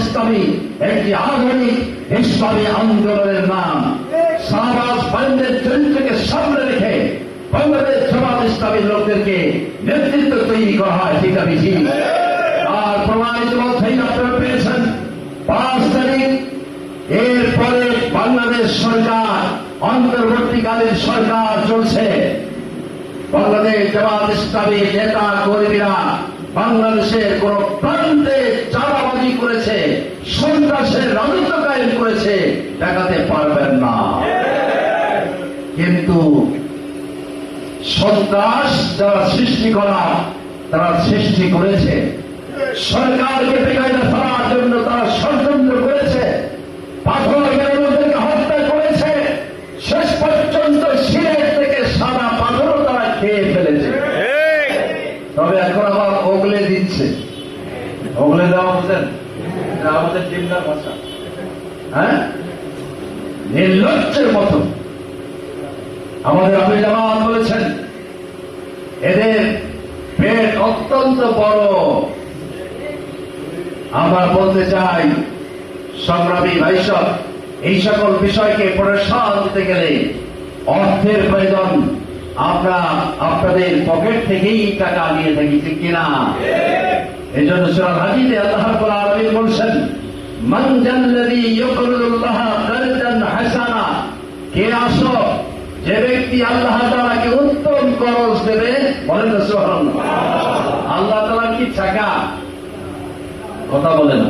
ইসলামী একটি আধুনিক ইসলামী আন্দোলনের নাম। শাহবাজ ফাইন্ডের চরিত্রকে সামনে রেখে বাংলাদেশ জামাত ইসলামী লোকদেরকে নেতৃত্ব তৈরি করা হয় আছে বেশি আর প্রমাণিত বলছেই আপনারা পেয়েছেন, পাঁচ তারিখ, এরপরে বাংলাদেশ সরকার, অন্তর্বর্তীকালীন সরকার চলছে। বাংলাদেশ জামাত ইসলামী নেতা কর্মীরা বাংলাদেশের কোন প্রান্তে চাঁদাবাজি করেছে, সন্ত্রাসের রাজত্ব কায়েম করেছে, দেখাতে পারবেন না। কিন্তু সন্ত্রাস যারা সৃষ্টি করা, তারা সৃষ্টি করেছে। সরকারকে বেকায়দা ফেলার জন্য তারা এখন আবার ওগলে দিচ্ছে। ওগলে দেওয়া বুঝলেন? আমাদের চিন্তার ভাষা। হ্যাঁ? নির্লজ্জের মতো আমাদের আবি জামান বলেছেন, এদের পেট অত্যন্ত বড়। আমরা বলতে চাই, সংগ্রামী ভাইসব, এই সকল বিষয়কে প্রসাদ দিতে গেলে অর্থের প্রয়োজন। আমরা আপনাদের পকেট থেকেই টাকা নিয়ে থাকি ঠিক কিনা? এই জন্য সুরাল হাজিতে আল্লাহ আলামিন বলছেন কে যে ব্যক্তি আল্লাহ তাআলাকে উত্তম করজ দেবে, বলেন সুবহানাল্লাহ। আল্লাহ তাআলা কি টাকা কথা বলে না